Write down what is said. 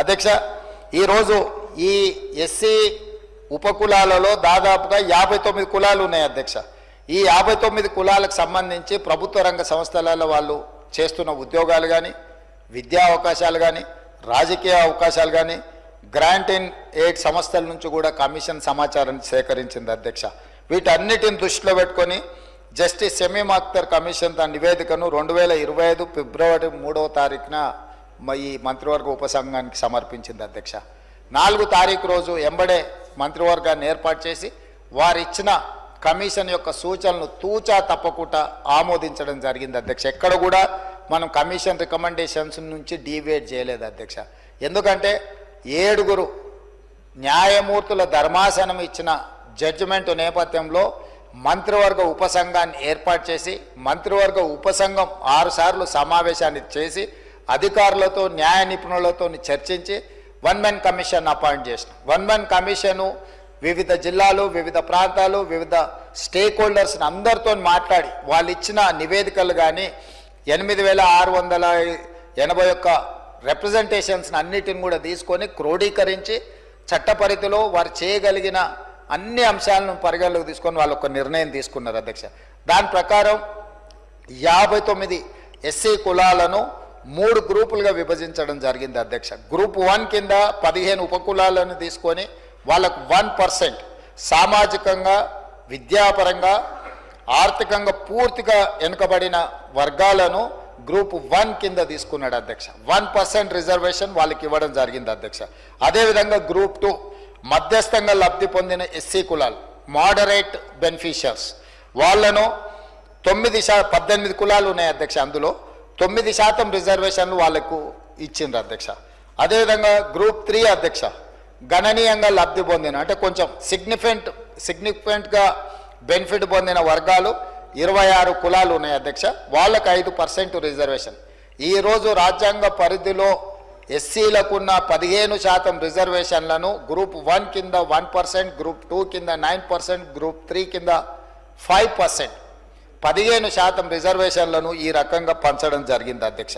అధ్యక్ష ఈరోజు ఈ ఎస్సీ ఉపకులాలలో దాదాపుగా యాభై తొమ్మిది కులాలు ఉన్నాయి అధ్యక్ష. ఈ యాభై తొమ్మిది కులాలకు సంబంధించి ప్రభుత్వ రంగ సంస్థలలో వాళ్ళు చేస్తున్న ఉద్యోగాలు కానీ విద్యా అవకాశాలు కానీ రాజకీయ అవకాశాలు కానీ గ్రాంట్ ఇన్ ఎయిడ్ సంస్థల నుంచి కూడా కమిషన్ సమాచారం సేకరించింది అధ్యక్ష. వీటన్నిటిని దృష్టిలో పెట్టుకొని జస్టిస్ షమీమ్ అఖ్తర్ కమిషన్ తన నివేదికను రెండు వేల ఇరవై ఐదు ఫిబ్రవరి మూడవ తారీఖున ఈ మంత్రివర్గ ఉపసంఘానికి సమర్పించింది అధ్యక్ష. నాలుగు తారీఖు రోజు ఎంబడే మంత్రివర్గాన్ని ఏర్పాటు చేసి వారిచ్చిన కమిషన్ యొక్క సూచనలు తూచా తప్పకుండా ఆమోదించడం జరిగింది అధ్యక్ష. ఎక్కడ కూడా మనం కమిషన్ రికమెండేషన్స్ నుంచి డీవియేట్ చేయలేదు అధ్యక్ష. ఎందుకంటే ఏడుగురు న్యాయమూర్తుల ధర్మాసనం ఇచ్చిన జడ్జిమెంట్ నేపథ్యంలో మంత్రివర్గ ఉపసంఘాన్ని ఏర్పాటు చేసి మంత్రివర్గ ఉపసంఘం ఆరుసార్లు సమావేశాన్ని చేసి అధికారులతో న్యాయ నిపుణులతో చర్చించి వన్ మెన్ కమిషన్ అపాయింట్ చేసిన. వన్ మెన్ కమిషను వివిధ జిల్లాలు వివిధ ప్రాంతాలు వివిధ స్టేక్ హోల్డర్స్ని అందరితో మాట్లాడి వాళ్ళు ఇచ్చిన నివేదికలు కానీ ఎనిమిది వేల ఆరు వందల ఎనభై ఒక్క రిప్రజెంటేషన్స్ని అన్నిటిని కూడా తీసుకొని క్రోడీకరించి చట్టపరిధిలో వారు చేయగలిగిన అన్ని అంశాలను పరిగణలోకి తీసుకొని వాళ్ళు ఒక నిర్ణయం తీసుకున్నారు అధ్యక్ష. దాని ప్రకారం యాభై తొమ్మిది ఎస్సీ కులాలను మూడు గ్రూపులుగా విభజించడం జరిగింది అధ్యక్ష. గ్రూప్ వన్ కింద పదిహేను ఉపకులాలను తీసుకొని వాళ్ళకు వన్ పర్సెంట్ సామాజికంగా విద్యాపరంగా ఆర్థికంగా పూర్తిగా వెనుకబడిన వర్గాలను గ్రూప్ వన్ కింద తీసుకున్నాడు అధ్యక్ష. వన్ పర్సెంట్ రిజర్వేషన్ వాళ్ళకి ఇవ్వడం జరిగింది అధ్యక్ష. అదేవిధంగా గ్రూప్ టూ మధ్యస్థంగా లబ్ధి పొందిన ఎస్సీ కులాలు మోడరేట్ బెనిఫిషియర్స్ వాళ్ళను తొమ్మిది శా పద్దెనిమిది కులాలు ఉన్నాయి అధ్యక్ష అందులో. తొమ్మిది శాతం రిజర్వేషన్లు వాళ్ళకు ఇచ్చిండ్రు అధ్యక్ష. అదేవిధంగా గ్రూప్ త్రీ అధ్యక్ష గణనీయంగా లబ్ధి పొందిన అంటే కొంచెం సిగ్నిఫికెంట్ సిగ్నిఫికెంట్గా బెనిఫిట్ పొందిన వర్గాలు ఇరవై ఆరు కులాలు ఉన్నాయి అధ్యక్ష. వాళ్ళకు ఐదు పర్సెంట్ రిజర్వేషన్. ఈరోజు రాజ్యాంగ పరిధిలో ఎస్సీలకున్న పదిహేను శాతం రిజర్వేషన్లను గ్రూప్ వన్ కింద వన్ పర్సెంట్ గ్రూప్ టూ కింద నైన్ పర్సెంట్ గ్రూప్ త్రీ కింద ఫైవ్ పర్సెంట్ పదిహేను శాతం రిజర్వేషన్లను ఈ రకంగా పంచడం జరిగింది అధ్యక్ష.